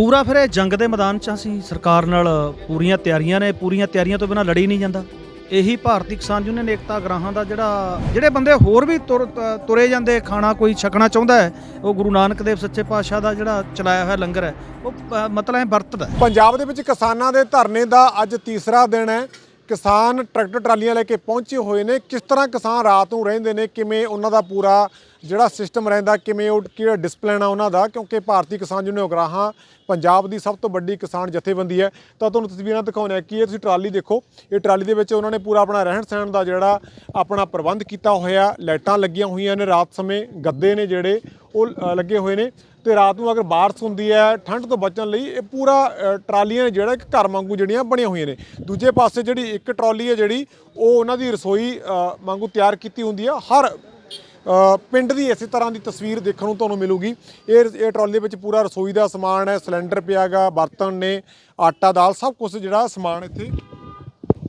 ਪੂਰਾ ਫਿਰ ਇਹ ਜੰਗ ਦੇ ਮੈਦਾਨ 'ਚ ਅਸੀਂ ਸਰਕਾਰ ਨਾਲ ਪੂਰੀਆਂ ਤਿਆਰੀਆਂ ਨੇ ਪੂਰੀਆਂ ਤਿਆਰੀਆਂ ਤੋਂ ਬਿਨਾਂ ਲੜੀ ਨਹੀਂ ਜਾਂਦਾ ਇਹੀ ਭਾਰਤੀ ਕਿਸਾਨ ਯੂਨੀਅਨ ਏਕਤਾ ਗ੍ਰਾਹਾਂ ਦਾ ਜਿਹੜਾ ਜਿਹੜੇ ਬੰਦੇ ਹੋਰ ਵੀ ਤੁਰ ਤ- ਤੁਰੇ ਜਾਂਦੇ ਖਾਣਾ ਕੋਈ ਛਕਣਾ ਚਾਹੁੰਦਾ ਹੈ ਉਹ ਗੁਰੂ ਨਾਨਕ ਦੇਵ ਸੱਚੇ ਪਾਤਸ਼ਾਹ ਦਾ ਜਿਹੜਾ ਚਲਾਇਆ ਹੋਇਆ ਲੰਗਰ ਹੈ ਉਹ ਅ, ਮਤਲਬ ਇਹ ਵਰਤਦਾ ਹੈ। ਪੰਜਾਬ ਦੇ ਵਿੱਚ ਕਿਸਾਨਾਂ ਦੇ ਧਰਨੇ ਦਾ ਅੱਜ ਤੀਸਰਾ ਦਿਨ ਹੈ ਕਿਸਾਨ ਟਰੈਕਟਰ ਟਰਾਲੀਆਂ ਲੈ ਕੇ ਪਹੁੰਚੇ ਹੋਏ ਨੇ। ਕਿਸ ਤਰ੍ਹਾਂ ਕਿਸਾਨ ਰਾਤ ਨੂੰ ਰਹਿੰਦੇ ਨੇ? ਕਿਵੇਂ ਉਹਨਾਂ ਦਾ ਪੂਰਾ ਜਿਹੜਾ ਸਿਸਟਮ ਰਹਿੰਦਾ, ਕਿਵੇਂ ਉਹ ਕਿਹੜਾ ਡਿਸਪਲਿਨ ਆ ਉਹਨਾਂ ਦਾ? ਕਿਉਂਕਿ ਭਾਰਤੀ ਕਿਸਾਨ ਯੂਨੀਅਨ ਉਗਰਾਹਾਂ ਪੰਜਾਬ ਦੀ ਸਭ ਤੋਂ ਵੱਡੀ ਕਿਸਾਨ ਜਥੇਬੰਦੀ ਹੈ। ਤਾਂ ਤੁਹਾਨੂੰ ਤਸਵੀਰਾਂ ਦਿਖਾਉਂਦੇ ਆ ਕਿ ਇਹ ਤੁਸੀਂ ਟਰਾਲੀ ਦੇਖੋ। ਇਹ ਟਰਾਲੀ ਦੇ ਵਿੱਚ ਉਹਨਾਂ ਨੇ ਪੂਰਾ ਆਪਣਾ ਰਹਿਣ ਸਹਿਣ ਦਾ ਜਿਹੜਾ ਆਪਣਾ ਪ੍ਰਬੰਧ ਕੀਤਾ ਹੋਇਆ। ਲਾਈਟਾਂ ਲੱਗੀਆਂ ਹੋਈਆਂ ਨੇ। ਰਾਤ ਸਮੇਂ ਗੱਦੇ ਨੇ ਜਿਹੜੇ ਉਹ ਲੱਗੇ ਹੋਏ ਨੇ। ਤੇ ਰਾਤ ਨੂੰ ਅਗਰ ਬਾਰਿਸ਼ ਹੁੰਦੀ ਹੈ, ਠੰਡ ਤੋਂ ਬਚਣ ਲਈ ਇਹ ਪੂਰਾ ਟਰਾਲੀਆਂ ਜਿਹੜਾ ਇੱਕ ਘਰ ਵਾਂਗੂ ਜਿਹੜੀਆਂ ਬਣੀਆਂ ਹੋਈਆਂ ਨੇ। ਦੂਜੇ ਪਾਸੇ ਜਿਹੜੀ ਇੱਕ ਟਰਾਲੀ ਹੈ ਜਿਹੜੀ, ਉਹ ਉਹਨਾਂ ਦੀ ਰਸੋਈ ਵਾਂਗੂ ਤਿਆਰ ਕੀਤੀ ਹੁੰਦੀ ਹੈ ਹਰ ਪਿੰਡ ਦੀ ਇਸੇ ਤਰ੍ਹਾਂ ਦੀ ਤਸਵੀਰ ਦੇਖਣ ਨੂੰ ਤੁਹਾਨੂੰ ਮਿਲੂਗੀ। ਇਹ ਇਹ ਟਰਾਲੀ ਦੇ ਵਿੱਚ ਪੂਰਾ ਰਸੋਈ ਦਾ ਸਮਾਨ ਹੈ, ਸਿਲੰਡਰ ਪਿਆਗਾ ਬਰਤਨ ਨੇ, ਆਟਾ, ਦਾਲ, ਸਭ ਕੁਝ ਜਿਹੜਾ ਸਮਾਨ ਇੱਥੇ,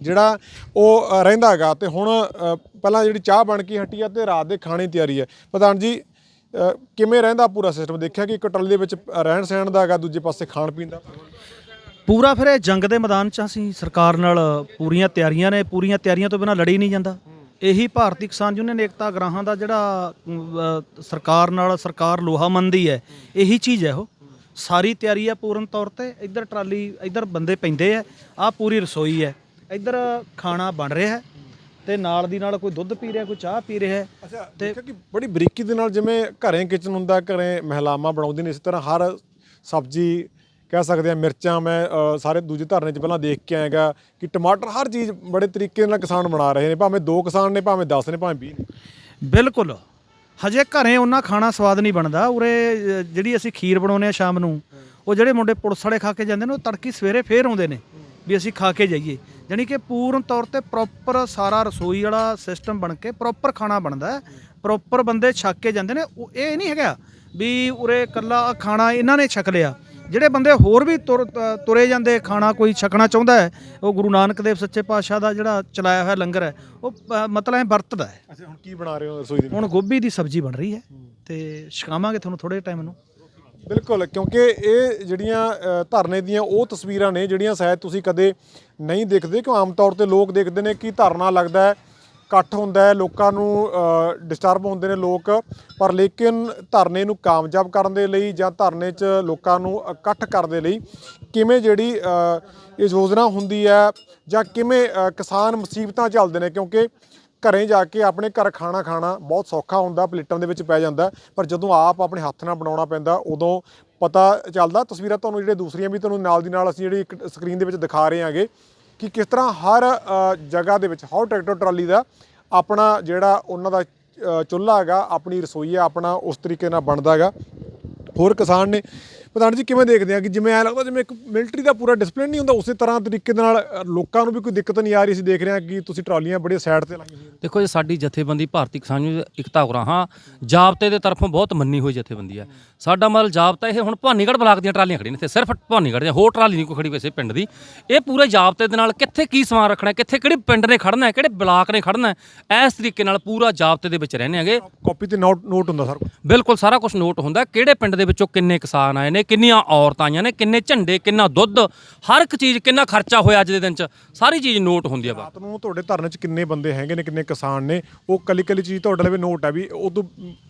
ਜਿਹੜਾ ਉਹ ਰਹਿੰਦਾ ਹੈਗਾ। ਤੇ ਹੁਣ ਪਹਿਲਾਂ ਜਿਹੜੀ ਚਾਹ ਬਣ ਕੇ ਹਟੀ ਆ ਤੇ ਰਾਤ ਦੇ ਖਾਣੇ ਤਿਆਰੀ ਹੈ। ਪ੍ਰਧਾਨ ਜੀ ਕਿਵੇਂ ਰਹਿੰਦਾ ਪੂਰਾ ਸਿਸਟਮ ਦੇਖਿਆ ਕਿ ਇੱਕ ਟਰਾਲੀ ਦੇ ਵਿੱਚ ਰਹਿਣ ਸਹਿਣ ਦਾ ਹੈਗਾ, ਦੂਜੇ ਪਾਸੇ ਖਾਣ ਪੀਣ ਦਾ? ਪੂਰਾ ਫਿਰ ਇਹ ਜੰਗ ਦੇ ਮੈਦਾਨ 'ਚ ਅਸੀਂ ਸਰਕਾਰ ਨਾਲ ਪੂਰੀਆਂ ਤਿਆਰੀਆਂ ਨੇ, ਪੂਰੀਆਂ ਤਿਆਰੀਆਂ ਤੋਂ ਬਿਨਾਂ ਲੜੀ ਨਹੀਂ ਜਾਂਦਾ। ਇਹੀ ਭਾਰਤੀ ਕਿਸਾਨ ਯੂਨੀਅਨ ਏਕਤਾ ਗ੍ਰਾਹਾਂ ਦਾ ਜਿਹੜਾ ਸਰਕਾਰ ਨਾਲ, ਸਰਕਾਰ ਲੋਹਾ ਮੰਨਦੀ ਹੈ, ਇਹੀ ਚੀਜ਼ ਹੈ ਉਹ। ਸਾਰੀ ਤਿਆਰੀ ਹੈ ਪੂਰਨ ਤੌਰ ਤੇ, ਇੱਧਰ ਟਰਾਲੀ, ਇੱਧਰ ਬੰਦੇ ਪੈਂਦੇ ਆ ਆਹ ਪੂਰੀ ਰਸੋਈ ਹੈ। ਇੱਧਰ ਖਾਣਾ ਬਣ ਰਿਹਾ ਹੈ। ਤੇ ਨਾਲ ਦੀ ਨਾਲ ਕੋਈ ਦੁੱਧ ਪੀ ਰਿਹਾ ਕੋਈ ਚਾਹ ਪੀ ਰਿਹਾ ਅੱਛਾ ਦੇਖਿਆ ਕਿ ਬੜੀ ਬਰੀਕੀ ਦੇ ਨਾਲ ਜਿਵੇਂ ਘਰੇ ਕਿਚਨ ਹੁੰਦਾ ਘਰੇ ਮਹਿਲਾਵਾਂ ਬਣਾਉਂਦੇ ਨੇ ਇਸ ਤਰ੍ਹਾਂ ਹਰ ਸਬਜ਼ੀ ਕਹਿ ਸਕਦੇ ਆ ਮਿਰਚਾਂ ਮੈਂ ਸਾਰੇ ਦੂਜੇ ਧਰਨੇ 'ਚ ਪਹਿਲਾਂ ਦੇਖ ਕੇ ਆਏਗਾ ਕਿ ਟਮਾਟਰ ਹਰ ਚੀਜ਼ ਬੜੇ ਤਰੀਕੇ ਨਾਲ ਕਿਸਾਨ ਬਣਾ ਰਹੇ ਨੇ ਭਾਵੇਂ ਦੋ ਕਿਸਾਨ ਨੇ ਭਾਵੇਂ 10 ਨੇ ਭਾਵੇਂ 20 ਨੇ। ਬਿਲਕੁਲ। ਹਜੇ ਘਰੇ ਉਹਨਾਂ ਖਾਣਾ ਸਵਾਦ ਨਹੀਂ ਬਣਦਾ। ਉਰੇ ਜਿਹੜੀ ਅਸੀਂ ਖੀਰ ਬਣਾਉਂਦੇ ਆ ਸ਼ਾਮ ਨੂੰ ਉਹ ਜਿਹੜੇ ਮੁੰਡੇ ਪੁਲਿਸ ਵਾਲੇ ਖਾ ਕੇ ਜਾਂਦੇ ਨੇ ਉਹ ਤੜਕੀ ਸਵੇਰੇ ਫੇਰ ਆਉਂਦੇ ਨੇ ਵੀ ਅਸੀਂ ਖਾ ਕੇ ਜਾਈਏ। ਜਾਣੀ ਕਿ ਪੂਰਨ ਤੌਰ ਤੇ ਪ੍ਰੋਪਰ ਸਾਰਾ ਰਸੋਈ ਵਾਲਾ ਸਿਸਟਮ ਬਣ ਕੇ ਪ੍ਰੋਪਰ ਖਾਣਾ ਬਣਦਾ ਪ੍ਰੋਪਰ ਬੰਦੇ ਛੱਕ ਕੇ ਜਾਂਦੇ ਨੇ। ਉਹ ਇਹ ਨਹੀਂ ਹੈਗਾ ਵੀ ਉਰੇ ਕੱਲਾ ਖਾਣਾ ਇਹਨਾਂ ਨੇ ਛਕ ਲਿਆ। ਜਿਹੜੇ ਬੰਦੇ ਹੋਰ ਵੀ ਤੁਰ ਤੁਰੇ ਜਾਂਦੇ ਖਾਣਾ ਕੋਈ ਛਕਣਾ ਚਾਹੁੰਦਾ ਹੈ ਉਹ ਗੁਰੂ ਨਾਨਕ ਦੇਵ ਸੱਚੇ ਪਾਤਸ਼ਾਹ ਦਾ ਜਿਹੜਾ ਚਲਾਇਆ ਹੋਇਆ ਲੰਗਰ ਹੈ ਉਹ ਮਤਲਬ ਹੈ ਵਰਤਦਾ ਹੈ। ਅੱਛਾ ਹੁਣ ਕੀ ਬਣਾ ਰਹੇ ਹੋ ਰਸੋਈ ਦੇ ਵਿੱਚ? ਹੁਣ ਗੋਭੀ ਦੀ ਸਬਜ਼ੀ ਬਣ ਰਹੀ ਹੈ ਤੇ ਛਕਾਵਾਂਗੇ ਤੁਹਾਨੂੰ ਥੋੜੇ ਟਾਈਮ ਨੂੰ। ਬਿਲਕੁਲ, ਕਿਉਂਕਿ ਇਹ ਜਿਹੜੀਆਂ ਧਰਨੇ ਦੀਆਂ ਉਹ ਤਸਵੀਰਾਂ ਨੇ ਜਿਹੜੀਆਂ ਸ਼ਾਇਦ ਤੁਸੀਂ ਕਦੇ ਨਹੀਂ ਦੇਖਦੇ, ਕਿਉਂ ਆਮ ਤੌਰ ਤੇ ਲੋਕ ਦੇਖਦੇ ਨੇ ਕਿ ਧਰਨਾ ਲੱਗਦਾ ਹੈ, ਇਕੱਠ ਹੁੰਦਾ ਹੈ, ਲੋਕਾਂ ਨੂੰ ਡਿਸਟਰਬ ਹੁੰਦੇ ਨੇ ਲੋਕ, ਪਰ ਲੇਕਿਨ ਧਰਨੇ ਨੂੰ ਕਾਮਯਾਬ ਕਰਨ ਦੇ ਲਈ ਜਾਂ ਧਰਨੇ 'ਚ ਲੋਕਾਂ ਨੂੰ ਇਕੱਠ ਕਰਨ ਦੇ ਲਈ ਕਿਵੇਂ ਜਿਹੜੀ ਇਹ ਯੋਜਨਾ ਹੁੰਦੀ ਹੈ ਜਾਂ ਕਿਵੇਂ ਕਿਸਾਨ ਮੁਸੀਬਤਾਂ ਝੱਲਦੇ ਨੇ, ਕਿਉਂਕਿ ਘਰੇ ਜਾ ਕੇ ਆਪਣੇ ਘਰ ਖਾਣਾ ਖਾਣਾ ਬਹੁਤ ਸੌਖਾ ਹੁੰਦਾ, ਪਲੇਟਾਂ ਦੇ ਵਿੱਚ ਪੈ ਜਾਂਦਾ ਪਰ ਜਦੋਂ ਆਪ ਆਪਣੇ ਹੱਥ ਨਾਲ ਬਣਾਉਣਾ ਪੈਂਦਾ, ਉਦੋਂ ਪਤਾ ਚੱਲਦਾ, ਤਸਵੀਰਾਂ ਤੁਹਾਨੂੰ ਜਿਹੜੇ ਦੂਸਰੀਆਂ ਵੀ ਤੁਹਾਨੂੰ ਨਾਲ ਦੀ ਨਾਲ ਅਸੀਂ ਜਿਹੜੀ ਇੱਕ ਸਕਰੀਨ ਦੇ ਵਿੱਚ ਦਿਖਾ ਰਹੇ ਹਾਂਗੇ ਕਿ ਕਿਸ ਤਰ੍ਹਾਂ ਹਰ ਜਗ੍ਹਾ ਦੇ ਵਿੱਚ, ਹਰ ਟਰੈਕਟਰ ਟਰਾਲੀ ਦਾ ਆਪਣਾ ਜਿਹੜਾ ਉਹਨਾਂ ਦਾ ਚੁੱਲ੍ਹਾ ਹੈਗਾ, ਆਪਣੀ ਰਸੋਈ ਹੈ, ਆਪਣਾ ਉਸ ਤਰੀਕੇ ਨਾਲ ਬਣਦਾ ਹੈਗਾ। ਹੋਰ ਕਿਸਾਨ ਨੇ ਪ੍ਰਧਾਨ ਜੀ ਕਿਵੇਂ ਦੇਖਦੇ ਆ ਕਿ ਜਿਵੇਂ ਐ ਲੱਗਦਾ ਜਿਵੇਂ ਇੱਕ ਮਿਲਟਰੀ ਦਾ ਪੂਰਾ ਡਿਸਪਲਿਨ ਨਹੀਂ ਹੁੰਦਾ ਉਸੇ ਤਰ੍ਹਾਂ ਤਰੀਕੇ ਦੇ ਨਾਲ ਲੋਕਾਂ ਨੂੰ ਵੀ ਕੋਈ ਦਿੱਕਤ ਨਹੀਂ ਆ ਰਹੀ ਅਸੀਂ ਦੇਖ ਰਹੇ ਹਾਂ ਕਿ ਤੁਸੀਂ ਟਰਾਲੀਆਂ ਬੜੇ ਸਾਈਡ ਤੇ ਲਾਈਆਂ ਹੋਈਆਂ ਦੇਖੋ ਜੀ ਸਾਡੀ ਜਥੇਬੰਦੀ ਭਾਰਤੀ ਕਿਸਾਨ ਯੂਨੀਅਨ ਇਕਤਾ ਉਗਰਾਹਾਂ ਜਾਬਤੇ ਦੇ ਤਰਫੋਂ ਬਹੁਤ ਮੰਨੀ ਹੋਈ ਜਥੇਬੰਦੀ ਹੈ। ਸਾਡਾ ਮਤਲਬ ਜਾਬਤਾ ਇਹ ਹੁਣ ਭਾਨੀਗੜ੍ਹ ਬਲਾਕ ਦੀਆਂ ਟਰਾਲੀਆਂ ਖੜੀਆਂ ਨੇ ਇੱਥੇ ਸਿਰਫ ਭਾਨੀਗੜ੍ਹ ਦੀਆਂ ਹੋਰ ਟਰਾਲੀ ਨਹੀਂ ਕੋਈ ਖੜੀ ਵੈਸੇ ਪਿੰਡ ਦੀ। ਇਹ ਪੂਰੇ ਜਾਬਤੇ ਦੇ ਨਾਲ ਕਿੱਥੇ ਕੀ ਸਮਾਨ ਰੱਖਣਾ ਹੈ, ਕਿੱਥੇ ਕਿਹੜੇ ਪਿੰਡ ਨੇ ਖੜਨਾ ਹੈ ਕਿਹੜੇ ਬਲਾਕ ਨੇ ਖੜਨਾ ਹੈ ਇਸ ਤਰੀਕੇ ਨਾਲ ਪੂਰਾ ਜਾਬਤੇ ਦੇ ਵਿੱਚ ਰਹਿੰਦੇ ਹੈਗੇ। ਕਾਪੀ ਤੇ ਨੋਟ ਨੋਟ ਹੁੰਦਾ ਸਰ ਬਿਲਕੁਲ ਸਾਰਾ ਕੁਝ ਨੋਟ ਹੁੰਦਾ ਕਿਹੜੇ ਪਿੰਡ ਦੇ ਵਿੱਚੋਂ ਕਿੰਨੇ ਕਿਸਾਨ ਆਏ ਨੇ ਕਿੰਨੀਆਂ ਔਰਤਾਂ ਆਈਆਂ ਨੇ ਕਿੰਨੇ ਝੰਡੇ ਕਿੰਨਾ ਦੁੱਧ ਹਰ ਇੱਕ ਚੀਜ਼ ਕਿੰਨਾ ਖਰਚਾ ਹੋਇਆ ਅੱਜ ਦੇ ਦਿਨ 'ਚ ਸਾਰੀ ਚੀਜ਼ ਨੋਟ ਹੁੰਦੀ ਆ ਬਾ ਰਾਤ ਨੂੰ ਤੁਹਾਡੇ ਧਰਨੇ 'ਚ ਕਿੰਨੇ ਬੰਦੇ ਹੈਗੇ ਨੇ ਕਿੰਨੇ ਕਿਸਾਨ ਨੇ ਉਹ ਕੱਲੀ ਕੱਲੀ ਚੀਜ਼ ਤੁਹਾਡੇ ਲਈ ਨੋਟ ਹੈ ਵੀ ਉਹ ਤੋਂ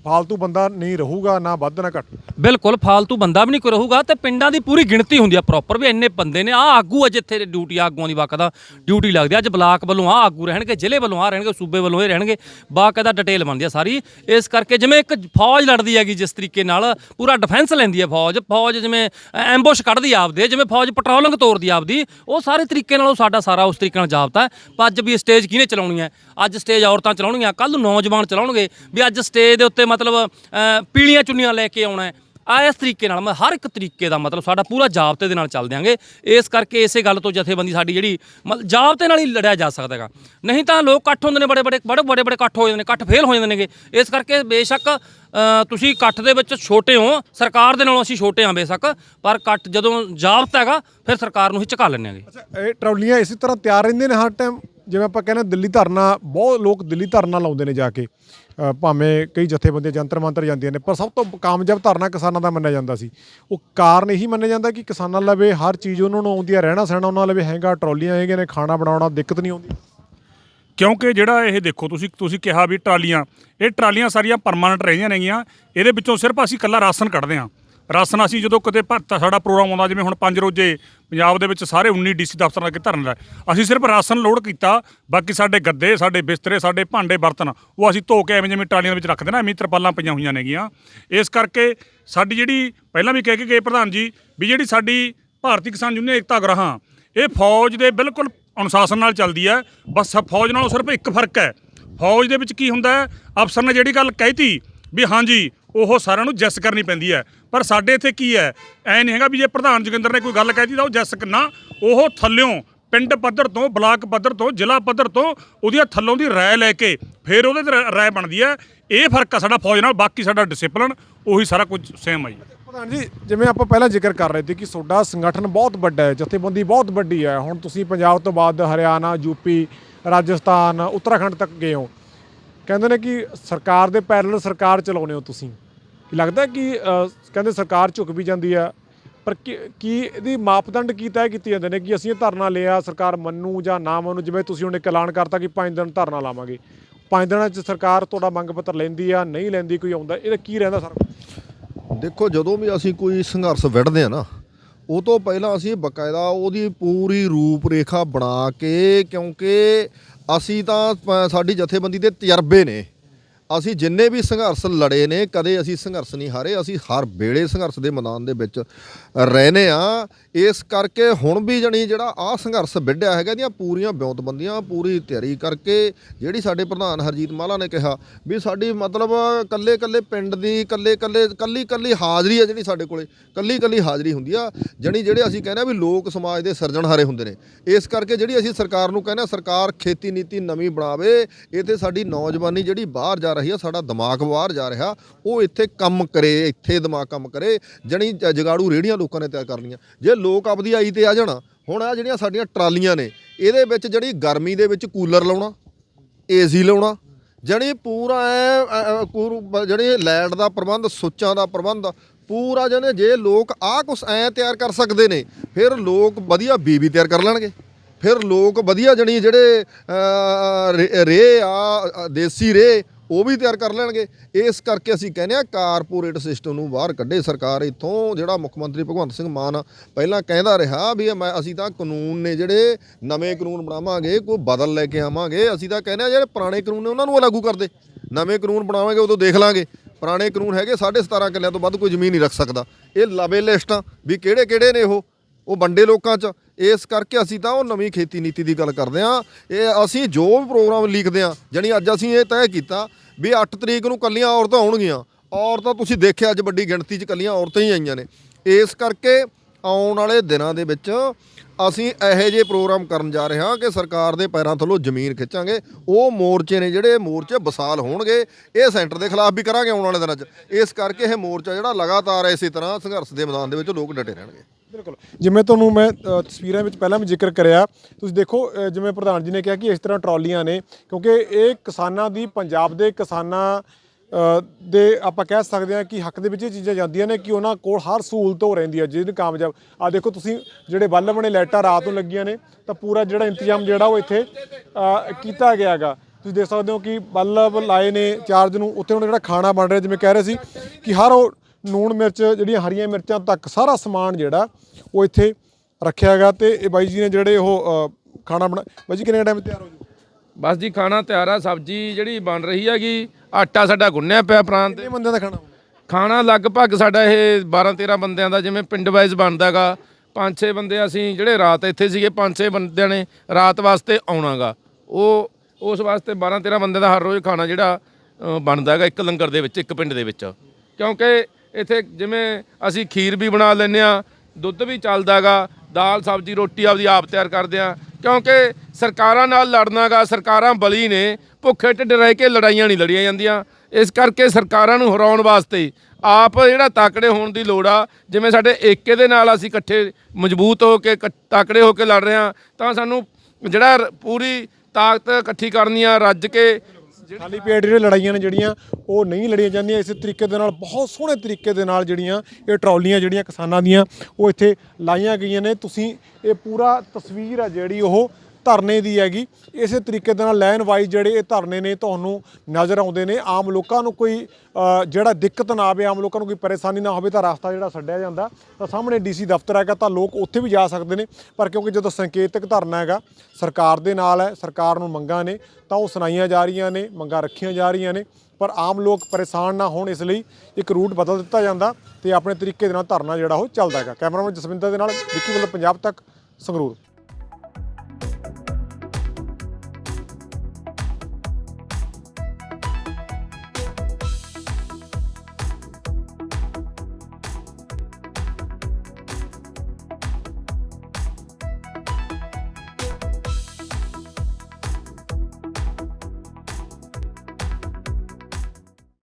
ਫਾਲਤੂ ਬੰਦਾ ਨਹੀਂ ਰਹੂਗਾ ਨਾ ਵੱਧ ਨਾ ਘੱਟ। ਬਿਲਕੁਲ ਫਾਲਤੂ ਬੰਦਾ ਵੀ ਨਹੀਂ ਕੋਈ ਰਹੂਗਾ ਤੇ ਪਿੰਡਾਂ ਦੀ ਪੂਰੀ ਗਿਣਤੀ ਹੁੰਦੀ ਆ ਪ੍ਰੋਪਰ ਵੀ ਇੰਨੇ ਬੰਦੇ ਨੇ ਆ ਆਗੂ ਆ ਜਿੱਥੇ ਡਿਊਟੀ ਆਗੂਆਂ ਦੀ ਵਕਤ ਡਿਊਟੀ ਲੱਗਦੀ ਆ ਅੱਜ ਬਲਾਕ ਵੱਲੋਂ ਆ ਆਗੂ ਰਹਿਣਗੇ ਜ਼ਿਲ੍ਹੇ ਵੱਲੋਂ ਆ ਰਹਿਣਗੇ ਸੂਬੇ ਵੱਲੋਂ ਇਹ ਰਹਿਣਗੇ ਬਾਕਾਇਦਾ ਡਿਟੇਲ ਬਣਦੀ ਆ ਸਾਰੀ। ਇਸ ਕਰਕੇ ਜਿਵੇਂ ਇੱਕ ਫੌਜ ਲੜਦੀ ਹੈਗੀ ਜਿਸ ਤਰੀਕੇ ਨਾਲ ਪੂਰਾ ਡਿਫੈਂਸ ਲੈਂਦੀ ਹੈ ਫੌਜ ਫੌਜ ਫੌਜ ਜਿਵੇਂ ਐਂਬੋਸ਼ ਕੱਢਦੀ ਆ ਆਪਦੇ ਜਿਵੇਂ ਫੌਜ ਪੈਟਰੋਲਿੰਗ ਤੋਰਦੀ ਆਪਦੀ ਉਹ ਸਾਰੇ ਤਰੀਕੇ ਨਾਲ ਉਹ ਸਾਡਾ ਸਾਰਾ ਉਸ ਤਰੀਕੇ ਨਾਲ ਜਾਪਦਾ ਪਰ ਅੱਜ ਵੀ ਸਟੇਜ ਕਿਹਨੇ ਚਲਾਉਣੀ ਹੈ ਅੱਜ ਸਟੇਜ ਔਰਤਾਂ ਚਲਾਉਣਗੀਆਂ ਕੱਲ ਨੂੰ ਨੌਜਵਾਨ ਚਲਾਉਣਗੇ। ਵੀ ਅੱਜ ਸਟੇਜ ਦੇ ਉੱਤੇ ਮਤਲਬ ਅਹ, ਪੀਲੀਆਂ ਚੁੰਨੀਆਂ ਲੈ ਕੇ ਆਉਣਾ ਹੈ। ਆ ਇਸ ਤਰੀਕੇ ਨਾਲ ਮੈਂ ਹਰ ਇੱਕ ਤਰੀਕੇ ਦਾ ਮਤਲਬ ਸਾਡਾ ਪੂਰਾ ਜਾਬਤੇ ਦੇ ਨਾਲ ਚੱਲ ਦਿਆਂਗੇ। ਇਸ ਕਰਕੇ ਇਸੇ ਗੱਲ ਤੋਂ ਜਥੇਬੰਦੀ ਸਾਡੀ ਜਿਹੜੀ ਮਤਲਬ ਜਾਬਤੇ ਨਾਲ ਹੀ ਲੜਿਆ ਜਾ ਸਕਦਾ ਹੈਗਾ। ਨਹੀਂ ਤਾਂ ਲੋਕ ਇਕੱਠ ਹੁੰਦੇ ਨੇ, ਬੜੇ ਬੜੇ ਬੜੇ ਬੜੇ ਬੜੇ ਇਕੱਠ ਹੋ ਜਾਂਦੇ ਨੇ, ਇਕੱਠ ਫੇਲ ਹੋ ਜਾਂਦੇ ਨੇਗੇ। ਇਸ ਕਰਕੇ ਬੇਸ਼ੱਕ ਤੁਸੀਂ ਇਕੱਠ ਦੇ ਵਿੱਚ ਛੋਟੇ ਹੋ, ਸਰਕਾਰ ਦੇ ਨਾਲੋਂ ਅਸੀਂ ਛੋਟੇ ਹਾਂ ਬੇਸ਼ੱਕ, ਪਰ ਇਕੱਠ ਜਦੋਂ ਜਾਬਤਾ ਹੈਗਾ, ਫਿਰ ਸਰਕਾਰ ਨੂੰ ਹੀ ਝੁਕਾ ਲੈਂਦੇ ਆਂਗੇ ਅੱਛਾ, ਇਹ ਟਰਾਲੀਆਂ ਇਸੇ ਤਰ੍ਹਾਂ ਤਿਆਰ ਰਹਿੰਦੇ ਨੇ ਹਰ ਟਾਈਮ ਜਿਵੇਂ ਆਪਾਂ ਕਹਿੰਦੇ ਦਿੱਲੀ ਧਰਨਾ, ਬਹੁਤ ਲੋਕ ਦਿੱਲੀ ਧਰਨਾ ਲਾਉਂਦੇ ਨੇ ਜਾ ਕੇ। ਭਾਵੇਂ ਕਈ ਜਥੇਬੰਦੀਆਂ ਜੰਤਰ ਮੰਤਰ ਜਾਂਦੀਆਂ ਨੇ, ਪਰ ਸਭ ਤੋਂ ਕਾਮਯਾਬ ਧਰਨਾ ਕਿਸਾਨਾਂ ਦਾ ਮੰਨਿਆ ਜਾਂਦਾ ਸੀ। ਉਹ ਕਾਰਨ ਇਹੀ ਮੰਨਿਆ ਜਾਂਦਾ ਕਿ ਕਿਸਾਨਾਂ ਲਵੇ ਹਰ ਚੀਜ਼ ਉਹਨਾਂ ਨੂੰ ਆਉਂਦੀ ਹੈ ਰਹਿਣਾ ਸਹਿਣਾ ਉਹਨਾਂ ਲਵੇ, ਹੈਗਾ, ਟਰਾਲੀਆਂ ਹੈਗੀਆਂ ਨੇ, ਖਾਣਾ ਬਣਾਉਣਾ, ਦਿੱਕਤ ਨਹੀਂ ਆਉਂਦੀ। ਕਿਉਂਕਿ ਜਿਹੜਾ ਇਹ ਦੇਖੋ, ਤੁਸੀਂ ਤੁਸੀਂ ਕਿਹਾ ਵੀ ਟਰਾਲੀਆਂ, ਇਹ ਟਰਾਲੀਆਂ ਸਾਰੀਆਂ ਪਰਮਾਨੈਂਟ ਰਹੀਆਂ ਨੇਗੀਆਂ, ਇਹਦੇ ਵਿੱਚੋਂ ਸਿਰਫ ਅਸੀਂ ਕੱਲਾ ਰਾਸ਼ਨ ਕੱਢਦੇ ਹਾਂ। ਰਾਸ਼ਨ ਅਸੀਂ ਜਦੋਂ ਕਿਤੇ ਭਰਤਾ ਸਾਡਾ ਪ੍ਰੋਗਰਾਮ ਆਉਂਦਾ, ਜਿਵੇਂ ਹੁਣ ਪੰਜ ਰੋਜ਼ੇ ਪੰਜਾਬ ਦੇ ਵਿੱਚ ਸਾਰੇ 19 ਡੀਸੀ ਦਫ਼ਤਰਾਂ ਅੱਗੇ ਧਰਨ ਦਾ। ਅਸੀਂ ਸਿਰਫ ਰਾਸ਼ਨ ਲੋਡ ਕੀਤਾ, ਬਾਕੀ ਸਾਡੇ ਗੱਦੇ, ਸਾਡੇ ਬਿਸਤਰੇ, ਸਾਡੇ ਭਾਂਡੇ ਬਰਤਨ, ਉਹ ਅਸੀਂ ਧੋ ਕੇ ਐਵੇਂ ਜਿਵੇਂ ਟਰਾਲੀਆਂ ਦੇ ਵਿੱਚ ਰੱਖ ਦੇਣਾ ਐਵੇਂ ਤਰਪਾਲਾਂ ਪਈਆਂ ਹੋਈਆਂ ਨੇਗੀਆਂ। ਇਸ ਕਰਕੇ ਸਾਡੀ ਜਿਹੜੀ, ਪਹਿਲਾਂ ਵੀ ਕਹਿ ਕੇ ਗਏ ਪ੍ਰਧਾਨ ਜੀ, ਵੀ ਜਿਹੜੀ ਸਾਡੀ ਭਾਰਤੀ ਕਿਸਾਨ ਯੂਨੀਅਨ ਏਕਤਾ ਗ੍ਰਹਾਂ, ਇਹ ਫੌਜ ਦੇ ਬਿਲਕੁਲ ਅਨੁਸ਼ਾਸਨ ਨਾਲ ਚੱਲਦੀ ਹੈ। ਬਸ ਫੌਜ ਨਾਲੋਂ ਸਿਰਫ ਇੱਕ ਫ਼ਰਕ ਹੈ। ਫੌਜ ਦੇ ਵਿੱਚ ਕੀ ਹੁੰਦਾ ਹੈ? ਅਫਸਰ ਨੇ ਜਿਹੜੀ ਗੱਲ ਕਹਿਤੀ ਵੀ ਹਾਂਜੀ, ਉਹ ਸਾਰਿਆਂ ਨੂੰ ਜੈਸ ਕਰਨੀ ਪੈਂਦੀ ਹੈ। ਪਰ ਸਾਡੇ ਇੱਥੇ ਕੀ ਹੈ? ਐ ਨਹੀਂ ਹੈਗਾ ਵੀ ਜੇ ਪ੍ਰਧਾਨ ਜੋਗਿੰਦਰ ਨੇ ਕੋਈ ਗੱਲ ਕਹਿਤੀ ਤਾਂ ਉਹ ਜੈਸ ਨਾ, ਉਹ ਥੱਲਿਓਂ, ਪਿੰਡ ਪੱਧਰ ਤੋਂ, ਬਲਾਕ ਪੱਧਰ ਤੋਂ, ਜ਼ਿਲ੍ਹਾ ਪੱਧਰ ਤੋਂ, ਉਹਦੀਆਂ ਥੱਲੋਂ ਦੀ ਰਾਏ ਲੈ ਕੇ ਫਿਰ ਉਹਦੇ ਤੇ ਰਾ- ਰਾਏ ਬਣਦੀ ਹੈ। ਇਹ ਫ਼ਰਕ ਆ ਸਾਡਾ ਫੌਜ ਨਾਲ, ਬਾਕੀ ਸਾਡਾ ਡਿਸਪਲਿਨ ਉਹੀ ਸਾਰਾ ਕੁਝ ਸੇਮ ਆ ਜੀ। ਪ੍ਰਧਾਨ ਜੀ, ਜਿਵੇਂ ਆਪਾਂ ਪਹਿਲਾਂ ਜ਼ਿਕਰ ਕਰ ਰਹੇ ਸੀ ਕਿ ਤੁਹਾਡਾ ਸੰਗਠਨ ਬਹੁਤ ਵੱਡਾ ਹੈ, ਜਥੇਬੰਦੀ ਬਹੁਤ ਵੱਡੀ ਹੈ। ਹੁਣ ਤੁਸੀਂ ਪੰਜਾਬ ਤੋਂ ਬਾਅਦ ਹਰਿਆਣਾ ਯੂਪੀ ਰਾਜਸਥਾਨ, ਉੱਤਰਾਖੰਡ ਤੱਕ ਗਏ ਹੋ। ਕਹਿੰਦੇ ਨੇ ਕਿ ਸਰਕਾਰ ਦੇ ਪੈਰਲਲ ਸਰਕਾਰ ਚਲਾਉਨੇ ਹੋ ਤੁਸੀਂ। ਲੱਗਦਾ ਕਿ ਅ, ਕਹਿੰਦੇ ਸਰਕਾਰ ਝੁਕ ਵੀ ਜਾਂਦੀ ਆ ਪਰ ਕੀ ਕੀ ਇਹਦੀ ਮਾਪਦੰਡ ਕੀ ਤੈਅ ਕੀਤੇ ਜਾਂਦੇ ਨੇ ਕਿ ਅਸੀਂ ਇਹ ਧਰਨਾ ਲਿਆ ਸਰਕਾਰ ਮੰਨੂ ਜਾਂ ਨਾ ਮੰਨੂ ਜਿਵੇਂ ਤੁਸੀਂ ਹੁਣ ਇੱਕ ਐਲਾਨ ਕਰਤਾ ਕਿ 5 ਦਿਨ ਧਰਨਾ ਲਾਵਾਂਗੇ। 5 ਦਿਨਾਂ 'ਚ ਸਰਕਾਰ ਤੁਹਾਡਾ ਮੰਗ ਪੱਤਰ ਲੈਂਦੀ ਆ ਨਹੀਂ ਲੈਂਦੀ ਕੋਈ ਆਉਂਦਾ ਇਹਦਾ ਕੀ ਰਹਿੰਦਾ ਸਰ ਦੇਖੋ ਜਦੋਂ ਵੀ ਅਸੀਂ ਕੋਈ ਸੰਘਰਸ਼ ਵਿੱਢਦੇ ਆ ਨਾ ਉਹ ਤੋਂ ਪਹਿਲਾਂ ਅਸੀਂ ਬਕਾਇਦਾ ਉਹਦੀ ਪੂਰੀ ਰੂਪ ਰੇਖਾ ਬਣਾ ਕੇ, ਕਿਉਂਕਿ ਅਸੀਂ ਤਾਂ ਸਾਡੀ ਜਥੇਬੰਦੀ ਦੇ ਤਜਰਬੇ ਨੇ। ਅਸੀਂ ਜਿੰਨੇ ਵੀ ਸੰਘਰਸ਼ ਲੜੇ ਨੇ, ਕਦੇ ਅਸੀਂ ਸੰਘਰਸ਼ ਨਹੀਂ ਹਾਰੇ, ਅਸੀਂ ਹਰ ਵੇਲੇ ਸੰਘਰਸ਼ ਦੇ ਮੈਦਾਨ ਦੇ ਵਿੱਚ ਰਹਨੇ ਆ। ਇਸ ਕਰਕੇ ਹੁਣ ਵੀ ਜਣੀ ਜਿਹੜਾ ਆਹ ਸੰਘਰਸ਼ ਵਿੱਢਿਆ ਹੈਗਾ ਇਹਦੀਆਂ ਪੂਰੀਆਂ ਬਿਉਂਤਬੰਦੀਆਂ, ਪੂਰੀ ਤਿਆਰੀ ਕਰਕੇ ਜਿਹੜੀ ਸਾਡੇ ਪ੍ਰਧਾਨ ਹਰਜੀਤ ਮਾਲਾ ਨੇ ਕਿਹਾ ਵੀ ਸਾਡੀ ਮਤਲਬ ਕੱਲੇ ਕੱਲੇ ਪਿੰਡ ਦੀ ਕੱਲੇ ਕੱਲੇ ਕੱਲੀ ਕੱਲੀ ਹਾਜ਼ਰੀ ਆ ਜਿਹੜੀ ਸਾਡੇ ਕੋਲੇ ਕੱਲੀ ਕੱਲੀ ਹਾਜ਼ਰੀ ਹੁੰਦੀ ਆ। ਜਣੀ ਜਿਹੜੇ ਅਸੀਂ ਕਹਿੰਦੇ ਆ ਵੀ ਲੋਕ ਸਮਾਜ ਦੇ ਸਿਰਜਣਹਾਰੇ ਹੁੰਦੇ ਨੇ। ਇਸ ਕਰਕੇ ਜਿਹੜੀ ਅਸੀਂ ਸਰਕਾਰ ਨੂੰ ਕਹਿੰਦੇ ਆ, ਸਰਕਾਰ ਖੇਤੀ ਨੀਤੀ ਨਵੀਂ ਬਣਾਵੇ, ਇੱਥੇ ਸਾਡੀ ਨੌਜਵਾਨੀ ਜਿਹੜੀ ਬਾਹਰ ਜਾ ਰਹੀ ਆ, ਸਾਡਾ ਦਿਮਾਗ ਬਾਹਰ ਜਾ ਰਿਹਾ, ਉਹ ਇੱਥੇ ਕੰਮ ਕਰੇ, ਇੱਥੇ ਦਿਮਾਗ ਕੰਮ ਕਰੇ। ਜਣੀ ਜ- ਜਗਾੜੂ ਰੇੜੀਆਂ ਲੋਕਾਂ ਨੇ ਤਿਆਰ ਕਰਨੀਆਂ। ਜੇ ਲੋਕ ਆਪਦੀ ਆਈ ਤੇ ਆ ਜਾਣਾ ਹੁਣ ਆ ਜਿਹੜੀਆਂ ਸਾਡੀਆਂ ਟਰਾਲੀਆਂ ਨੇ ਇਹਦੇ ਵਿੱਚ ਜਿਹੜੀ ਗਰਮੀ ਦੇ ਵਿੱਚ ਕੂਲਰ ਲਾਉਣਾ ਏਸੀ ਲਾਉਣਾ ਜਣੀ ਪੂਰਾ ਐ ਐ- ਲਾਈਟ ਦਾ ਪ੍ਰਬੰਧ ਸੁੱਚਾਂ ਦਾ ਪ੍ਰਬੰਧ ਪੂਰਾ ਜਣੇ ਜੇ ਲੋਕ ਆਹ ਕੁਛ ਐ ਤਿਆਰ ਕਰ ਸਕਦੇ ਨੇ ਫਿਰ ਲੋਕ ਵਧੀਆ ਬੀਬੀ ਤਿਆਰ ਕਰ ਲੈਣਗੇ। ਫਿਰ ਲੋਕ ਵਧੀਆ ਜਣੀ ਜਿਹੜੇ ਅ, ਰੇ- ਆ ਦੇਸੀ ਰੇ ਉਹ ਵੀ ਤਿਆਰ ਕਰ ਲੈਣਗੇ। ਇਸ ਕਰਕੇ ਅਸੀਂ ਕਹਿੰਦੇ ਆ ਕਾਰਪੋਰੇਟ ਸਿਸਟਮ ਨੂੰ ਬਾਹਰ ਕੱਢੇ ਸਰਕਾਰ। ਇੱਥੋਂ ਜਿਹੜਾ ਮੁੱਖ ਮੰਤਰੀ ਭਗਵੰਤ ਸਿੰਘ ਮਾਨ ਪਹਿਲਾਂ ਕਹਿੰਦਾ ਰਿਹਾ ਵੀ ਮੈਂ, ਅਸੀਂ ਤਾਂ ਕਾਨੂੰਨ ਨੇ ਜਿਹੜੇ ਨਵੇਂ ਕਾਨੂੰਨ ਬਣਾਵਾਂਗੇ, ਕੋਈ ਬਦਲ ਲੈ ਕੇ ਆਵਾਂਗੇ। ਅਸੀਂ ਤਾਂ ਕਹਿੰਦੇ ਆ ਜਿਹੜੇ ਪੁਰਾਣੇ ਕਾਨੂੰਨ ਨੇ ਉਹਨਾਂ ਨੂੰ ਲਾਗੂ ਕਰ ਦੇ ਨਵੇਂ ਕਾਨੂੰਨ ਬਣਾਵਾਂਗੇ ਉਦੋਂ ਦੇਖ ਲਾਂਗੇ। ਪੁਰਾਣੇ ਕਾਨੂੰਨ ਹੈਗੇ 17.5 ਕਿੱਲਿਆਂ ਤੋਂ ਵੱਧ ਕੋਈ ਜ਼ਮੀਨ ਨਹੀਂ ਰੱਖ ਸਕਦਾ। ਇਹ ਲਵੇ ਲਿਸਟਾਂ ਵੀ ਕਿਹੜੇ ਕਿਹੜੇ ਨੇ ਉਹ? ਉਹ ਵੰਡੇ ਲੋਕਾਂ 'ਚ। ਇਸ ਕਰਕੇ ਅਸੀਂ ਤਾਂ ਉਹ ਨਵੀਂ ਖੇਤੀ ਨੀਤੀ ਦੀ ਗੱਲ ਕਰਦੇ ਆ ਇਹ ਅਸੀਂ ਜੋ ਵੀ ਪ੍ਰੋਗਰਾਮ ਲਿਖਦੇ ਆ ਜਾਣੀ ਅੱਜ ਅਸੀਂ ਇਹ ਤੈਅ ਕੀਤਾ ਵੀ 8 ਤਰੀਕ ਨੂੰ ਕੱਲੀਆਂ ਔਰਤਾਂ ਆਉਣਗੀਆਂ। ਔਰਤਾਂ ਤੁਸੀਂ ਦੇਖਿਆ ਅੱਜ ਵੱਡੀ ਗਿਣਤੀ 'ਚ ਕੱਲੀਆਂ ਔਰਤਾਂ ਹੀ ਆਈਆਂ ਨੇ। ਇਸ ਕਰਕੇ ਆਉਣ ਵਾਲੇ ਦਿਨਾਂ ਦੇ ਵਿੱਚ ਅਸੀਂ ਇਹੋ ਜਿਹੇ ਪ੍ਰੋਗਰਾਮ ਕਰਨ ਜਾ ਰਹੇ ਹਾਂ ਕਿ ਸਰਕਾਰ ਦੇ ਪੈਰਾਂ ਥੱਲੋਂ ਜ਼ਮੀਨ ਖਿੱਚਾਂਗੇ। ਉਹ ਮੋਰਚੇ ਨੇ ਜਿਹੜੇ ਮੋਰਚੇ ਵਿਸਾਲ ਹੋਣਗੇ, ਇਹ ਸੈਂਟਰ ਦੇ ਖਿਲਾਫ ਵੀ ਕਰਾਂਗੇ ਆਉਣ ਵਾਲੇ ਦਿਨਾਂ 'ਚ। ਇਸ ਕਰਕੇ ਇਹ ਮੋਰਚਾ ਜਿਹੜਾ ਲਗਾਤਾਰ ਇਸੇ ਤਰ੍ਹਾਂ ਸੰਘਰਸ਼ ਦੇ ਮੈਦਾਨ ਦੇ ਵਿੱਚ ਲੋਕ ਡਟੇ ਰਹਿਣਗੇ। ਬਿਲਕੁਲ। ਜਿਵੇਂ ਤੁਹਾਨੂੰ ਮੈਂ ਅ, ਤਸਵੀਰਾਂ ਵਿੱਚ ਪਹਿਲਾਂ ਵੀ ਜ਼ਿਕਰ ਕਰਿਆ ਤੁਸੀਂ ਦੇਖੋ ਅ, ਜਿਵੇਂ ਪ੍ਰਧਾਨ ਜੀ ਨੇ ਕਿਹਾ ਕਿ ਇਸ ਤਰ੍ਹਾਂ ਟਰਾਲੀਆਂ ਨੇ ਕਿਉਂਕਿ ਇਹ ਕਿਸਾਨਾਂ ਦੀ ਪੰਜਾਬ ਦੇ ਕਿਸਾਨਾਂ ਅ, ਦੇ ਆਪਾਂ ਕਹਿ ਸਕਦੇ ਹਾਂ ਕਿ ਹੱਕ ਦੇ ਵਿੱਚ ਇਹ ਚੀਜ਼ਾਂ ਜਾਂਦੀਆਂ ਨੇ ਕਿ ਉਹਨਾਂ ਕੋਲ ਹਰ ਸਹੂਲਤ ਹੋ ਰਹਿੰਦੀ ਹੈ ਜਿਹਨੂੰ ਕਾਮਯਾਬ। ਆ ਦੇਖੋ ਤੁਸੀਂ ਜਿਹੜੇ ਬੱਲਬ ਨੇ ਲਾਈਟਾਂ ਰਾਤ ਨੂੰ ਲੱਗੀਆਂ ਨੇ ਤਾਂ ਪੂਰਾ ਜਿਹੜਾ ਇੰਤਜ਼ਾਮ ਜਿਹੜਾ ਉਹ ਇੱਥੇ ਅ, ਕੀਤਾ ਗਿਆ ਹੈਗਾ। ਤੁਸੀਂ ਦੇਖ ਸਕਦੇ ਹੋ ਕਿ ਬੱਲਬ ਲਾਏ ਨੇ ਚਾਰਜ ਨੂੰ ਉੱਥੇ ਹੁਣ ਜਿਹੜਾ ਖਾਣਾ ਬਣ ਰਿਹਾ ਜਿਵੇਂ ਕਹਿ ਰਹੇ ਸੀ ਕਿ ਹਰ ਉਹ ਨੂਣ ਮਿਰਚ ਜਿਹੜੀਆਂ ਹਰੀਆਂ ਮਿਰਚਾਂ ਤੱਕ ਸਾਰਾ ਸਮਾਨ ਜਿਹੜਾ ਉਹ ਇੱਥੇ ਰੱਖਿਆ ਹੈਗਾ ਤੇ ਇਹ ਬਾਈ ਜੀ ਨੇ ਜਿਹੜੇ ਉਹ ਖਾਣਾ ਬਣਾ ਬਾਈ ਜੀ ਕਿੰਨੇ ਟਾਈਮ ਤਿਆਰ ਹੋ ਜੂ ਬਸ ਜੀ ਖਾਣਾ ਤਿਆਰ ਆ ਸਬਜ਼ੀ ਜਿਹੜੀ ਬਣ ਰਹੀ ਹੈਗੀ ਆਟਾ ਸਾਡਾ ਗੁੰਨਿਆ ਪਿਆ ਪ੍ਰਾਂਤ ਕਿੰਨੇ ਬੰਦਿਆਂ ਦਾ ਖਾਣਾ ਖਾਣਾ ਲਗਭਗ ਸਾਡਾ ਇਹ 12 13 ਬੰਦਿਆਂ ਦਾ ਜਿਵੇਂ ਪਿੰਡ ਵਾਈਜ਼ ਬਣਦਾਗਾ ਪੰਜ ਛੇ ਬੰਦੇ ਅਸੀਂ ਜਿਹੜੇ ਰਾਤ ਇੱਥੇ ਸੀਗੇ ਪੰਜ ਛੇ ਬੰਦਿਆਂ ਨੇ ਰਾਤ ਵਾਸਤੇ ਆਉਣਾਗਾ। ਉਹ ਉਸ ਵਾਸਤੇ 12 13 ਬੰਦਿਆਂ ਦਾ ਹਰ ਰੋਜ਼ ਖਾਣਾ ਜਿਹੜਾ ਅ, ਬਣਦਾ ਹੈਗਾ ਇੱਕ ਲੰਗਰ ਦੇ ਵਿੱਚ ਇੱਕ ਪਿੰਡ ਦੇ ਵਿੱਚ। ਕਿਉਂਕਿ ਇੱਥੇ ਜਿਵੇਂ ਅਸੀਂ ਖੀਰ ਵੀ ਬਣਾ ਲੈਂਦੇ ਆ ਦੁੱਧ ਵੀ ਚੱਲਦਾਗਾ ਦਾਲ, ਸਬਜ਼ੀ, ਰੋਟੀ ਆਪਦੀ ਆਪ ਤਿਆਰ ਕਰਦੇ ਆ ਕਿਉਂਕਿ ਸਰਕਾਰਾਂ ਨਾਲ ਲੜਨਾਗਾ ਸਰਕਾਰਾਂ ਬਲੀ ਨੇ, ਭੁੱਖੇ ਢਿੱਡ ਰਹਿ ਕੇ ਲੜਾਈਆਂ ਨਹੀਂ ਲੜੀਆਂ ਜਾਂਦੀਆਂ। ਇਸ ਕਰਕੇ ਸਰਕਾਰਾਂ ਨੂੰ ਹਰਾਉਣ ਵਾਸਤੇ ਆਪ ਜਿਹੜਾ ਤਾਕੜੇ ਹੋਣ ਦੀ ਲੋੜ ਆ, ਜਿਵੇਂ ਸਾਡੇ ਏਕੇ ਦੇ ਨਾਲ ਅਸੀਂ ਇਕੱਠੇ ਮਜ਼ਬੂਤ ਹੋ ਕੇ ਇਕੱਠ- ਤਾਕੜੇ ਹੋ ਕੇ ਲੜ ਰਹੇ ਹਾਂ, ਤਾਂ ਸਾਨੂੰ ਜਿਹੜਾ ਪੂਰੀ ਤਾਕਤ ਇਕੱਠੀ ਕਰਨੀ ਆ, ਰੱਜ ਕੇ ਖਾਲੀ ਪੇਟ ਜਿਹੜੇ ਲੜਾਈਆਂ ਨੇ ਜਿਹੜੀਆਂ, ਉਹ ਨਹੀਂ ਲੜੀਆਂ ਜਾਂਦੀਆਂ। ਇਸੇ ਤਰੀਕੇ ਦੇ ਨਾਲ, ਬਹੁਤ ਸੋਹਣੇ ਤਰੀਕੇ ਦੇ ਨਾਲ ਜਿਹੜੀਆਂ ਇਹ ਟਰਾਲੀਆਂ, ਜਿਹੜੀਆਂ ਕਿਸਾਨਾਂ ਦੀਆਂ, ਉਹ ਇੱਥੇ ਲਾਈਆਂ ਗਈਆਂ ਨੇ। ਤੁਸੀਂ, ਇਹ ਪੂਰਾ ਤਸਵੀਰ ਆ ਜਿਹੜੀ ਉਹ ਧਰਨੇ ਦੀ ਹੈਗੀ। ਇਸੇ ਤਰੀਕੇ ਦੇ ਨਾਲ ਲਾਈਨ ਵਾਈਜ਼ ਜਿਹੜੇ ਇਹ ਧਰਨੇ ਨੇ ਤੁਹਾਨੂੰ ਨਜ਼ਰ ਆਉਂਦੇ ਨੇ। ਆਮ ਲੋਕਾਂ ਨੂੰ ਕੋਈ ਜਿਹੜਾ ਦਿੱਕਤ ਨਾ ਆਵੇ, ਆਮ ਲੋਕਾਂ ਨੂੰ ਕੋਈ ਪਰੇਸ਼ਾਨੀ ਨਾ ਹੋਵੇ ਤਾਂ ਰਸਤਾ ਜਿਹੜਾ ਛੱਡਿਆ ਜਾਂਦਾ। ਤਾਂ ਸਾਹਮਣੇ ਡੀਸੀ ਦਫ਼ਤਰ ਹੈਗਾ ਤਾਂ ਲੋਕ ਉੱਥੇ ਵੀ ਜਾ ਸਕਦੇ ਨੇ। ਪਰ ਕਿਉਂਕਿ ਜਦੋਂ ਸੰਕੇਤਕ ਧਰਨਾ ਹੈਗਾ, ਸਰਕਾਰ ਦੇ ਨਾਲ ਹੈ, ਸਰਕਾਰ ਨੂੰ ਮੰਗਾਂ ਨੇ, ਤਾਂ ਉਹ ਸੁਣਾਈਆਂ ਜਾ ਰਹੀਆਂ ਨੇ, ਮੰਗਾਂ ਰੱਖੀਆਂ ਜਾ ਰਹੀਆਂ ਨੇ। ਪਰ ਆਮ ਲੋਕ ਪਰੇਸ਼ਾਨ ਨਾ ਹੋਣ ਇਸ ਲਈ ਇੱਕ ਰੂਟ ਬਦਲ ਦਿੱਤਾ ਜਾਂਦਾ ਤੇ ਆਪਣੇ ਤਰੀਕੇ ਦੇ ਨਾਲ ਧਰਨਾ ਜਿਹੜਾ ਉਹ ਚੱਲਦਾ ਹੈਗਾ। ਕੈਮਰਾਮੈਨ ਜਸਵਿੰਦਰ ਦੇ ਨਾਲ ਵਿੱਕੀ ਵੱਲੋਂ ਪੰਜਾਬ ਤੱਕ ਸੰਗਰੂਰ।